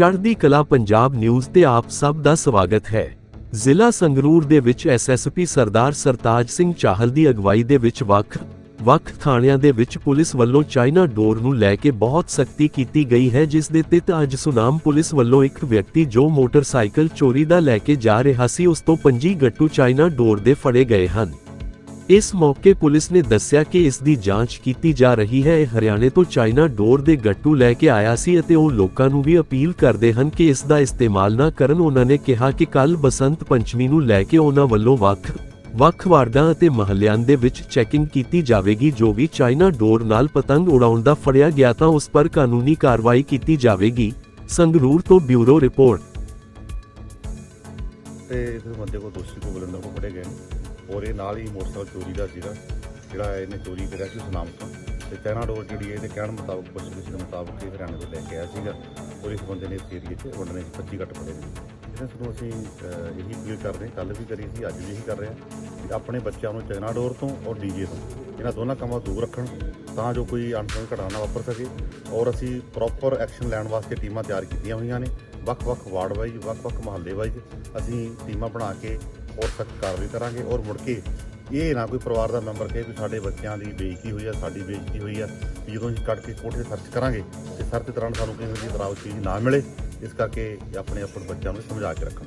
ਚੜ੍ਹਦੀ ਕਲਾ ਪੰਜਾਬ ਨਿਊਜ਼ ਤੇ ਆਪ ਸਭ ਦਾ ਸਵਾਗਤ ਹੈ। ਜ਼ਿਲ੍ਹਾ ਸੰਗਰੂਰ ਦੇ ਵਿੱਚ ਐਸਐਸਪੀ ਸਰਦਾਰ ਸਰਤਾਜ ਸਿੰਘ ਚਾਹਲ ਦੀ ਅਗਵਾਈ ਦੇ ਵਿੱਚ ਵੱਖ ਵੱਖ ਥਾਣਿਆਂ ਦੇ ਵਿੱਚ ਪੁਲਿਸ ਵੱਲੋਂ ਚਾਈਨਾ ਡੋਰ ਨੂੰ ਲੈ ਕੇ ਬਹੁਤ ਸਖਤੀ ਕੀਤੀ ਗਈ ਹੈ, ਜਿਸ ਦੇ ਤਿਤ ਅੱਜ ਸੁਨਾਮ ਪੁਲਿਸ ਵੱਲੋਂ ਇੱਕ ਵਿਅਕਤੀ ਜੋ ਮੋਟਰਸਾਈਕਲ ਚੋਰੀ ਦਾ ਲੈ ਕੇ ਜਾ ਰਿਹਾ ਸੀ, ਉਸ ਤੋਂ 25 ਗੱਟੂ ਚਾਈਨਾ ਡੋਰ ਦੇ ਫੜੇ ਗਏ ਹਨ। ਇਸ ਮੌਕੇ ਪੁਲਿਸ ਨੇ ਦੱਸਿਆ ਕਿ ਇਸ ਦੀ ਜਾਂਚ ਕੀਤੀ ਜਾ ਰਹੀ ਹੈ। ਇਹ ਹਰਿਆਣੇ ਤੋਂ ਚਾਈਨਾ ਡੋਰ ਦੇ ਗੱਟੂ ਲੈ ਕੇ ਆਇਆ ਸੀ ਅਤੇ ਉਹ ਲੋਕਾਂ ਨੂੰ ਵੀ ਅਪੀਲ ਕਰਦੇ ਹਨ ਕਿ ਇਸ ਦਾ ਇਸਤੇਮਾਲ ਨਾ ਕਰਨ। ਉਹਨਾਂ ਨੇ ਕਿਹਾ ਕਿ ਕੱਲ ਬਸੰਤ ਪੰਚਮੀ ਨੂੰ ਲੈ ਕੇ ਉਹਨਾਂ ਵੱਲੋਂ ਵੱਖ ਵੱਖ ਵਾਰਡਾਂ ਅਤੇ ਮਹੱਲਿਆਂ ਦੇ ਵਿੱਚ ਚੈਕਿੰਗ ਕੀਤੀ ਜਾਵੇਗੀ। ਜੋ ਵੀ ਚਾਈਨਾ ਡੋਰ ਨਾਲ ਪਤੰਗ ਉਡਾਉਣ ਦਾ ਫੜਿਆ ਗਿਆ ਤਾਂ ਉਸ ਪਰ ਕਾਨੂੰਨੀ ਕਾਰਵਾਈ ਕੀਤੀ ਜਾਵੇਗੀ। ਸੰਗਰੂਰ ਤੋਂ ਬਿਊਰੋ ਰਿਪੋਰਟ। ਤੇ ਇਸ ਬੰਦੇ ਕੋਲ ਦੋਸ਼ੀ ਕੋ ਬਲੰਦਰ ਕੋ ਫੜੇ ਗਏ ਔਰ ਇਹ ਨਾਲ ਹੀ ਮੋਟਰਸਾਈਕਲ ਚੋਰੀ ਦਾ ਸੀਗਾ, ਜਿਹੜਾ ਇਹਨੇ ਚੋਰੀ ਕਰਿਆ ਸੀ ਸੁਨਾਮ ਤੋਂ। ਤੇ ਚਾਈਨਾ ਡੋਰ ਜਿਹੜੀ ਹੈ, ਇਹਦੇ ਕਹਿਣ ਮੁਤਾਬਕ ਪੁੱਛ ਗਿੱਛ ਦੇ ਮੁਤਾਬਕ ਇਹ ਹਰਿਆਣੇ ਤੋਂ ਲੈ ਕੇ ਆਇਆ ਸੀਗਾ ਔਰ ਇਸ ਬੰਦੇ ਨੇ ਇਸ ਏਰੀਏ 'ਚ ਵੰਡਣੇ 'ਚ 25 ਗੱਟ ਫੜੇ ਨੇ ਇਹਨਾਂ ਨੂੰ ਅਸੀਂ ਇਹੀ ਅਪੀਲ ਕਰਦੇ ਹਾਂ ਕੱਲ ਵੀ ਕਰੀ ਸੀ, ਅੱਜ ਵੀ ਇਹੀ ਕਰ ਰਹੇ ਹਾਂ ਕਿ ਆਪਣੇ ਬੱਚਿਆਂ ਨੂੰ ਚਾਈਨਾ ਡੋਰ ਤੋਂ ਔਰ ਡੀਜੇ ਤੋਂ, ਇਹਨਾਂ ਦੋਨਾਂ ਕੰਮਾਂ ਦੂਰ ਰੱਖਣ ਤਾਂ ਜੋ ਕੋਈ ਅਣਸਣ ਘਟਨਾ ਨਾ ਵਾਪਰ ਸਕੇ। ਔਰ ਅਸੀਂ ਪ੍ਰੋਪਰ ਐਕਸ਼ਨ ਲੈਣ ਵਾਸਤੇ ਟੀਮਾਂ ਤਿਆਰ ਕੀਤੀਆਂ ਹੋਈਆਂ ਨੇ, ਵੱਖ-ਵੱਖ ਵਾਰਡ ਵਾਈਜ਼ ਵੱਖ-ਵੱਖ ਮਹੱਲੇ ਵਾਈਜ਼ ਅਸੀਂ ਟੀਮਾਂ ਬਣਾ ਕੇ ਔਰ ਸਖਤ ਕਾਰਵਾਈ ਕਰਾਂਗੇ ਔਰ ਮੁੜ ਕੇ ਇਹ ਨਾ ਕੋਈ ਪਰਿਵਾਰ ਦਾ ਮੈਂਬਰ ਕਹੇ ਵੀ ਸਾਡੇ ਬੱਚਿਆਂ ਦੀ ਬੇਇੱਜ਼ਤੀ ਹੋਈ ਆ, ਸਾਡੀ ਬੇਇੱਜ਼ਤੀ ਹੋਈ ਆ, ਵੀ ਜਦੋਂ ਅਸੀਂ ਕੱਢ ਕੇ ਕੋਠੇ ਤੇ ਸਰਚ ਕਰਾਂਗੇ ਤੇ ਸਰਚ ਦੌਰਾਨ ਸਾਨੂੰ ਕਿਸੇ ਦੀ ਤਰ੍ਹਾਂ ਚੀਜ਼ ਨਾ ਮਿਲੇ, ਇਸ ਕਰਕੇ ਆਪਣੇ ਆਪਣੇ ਬੱਚਿਆਂ ਨੂੰ ਸਮਝਾ ਕੇ ਰੱਖਣ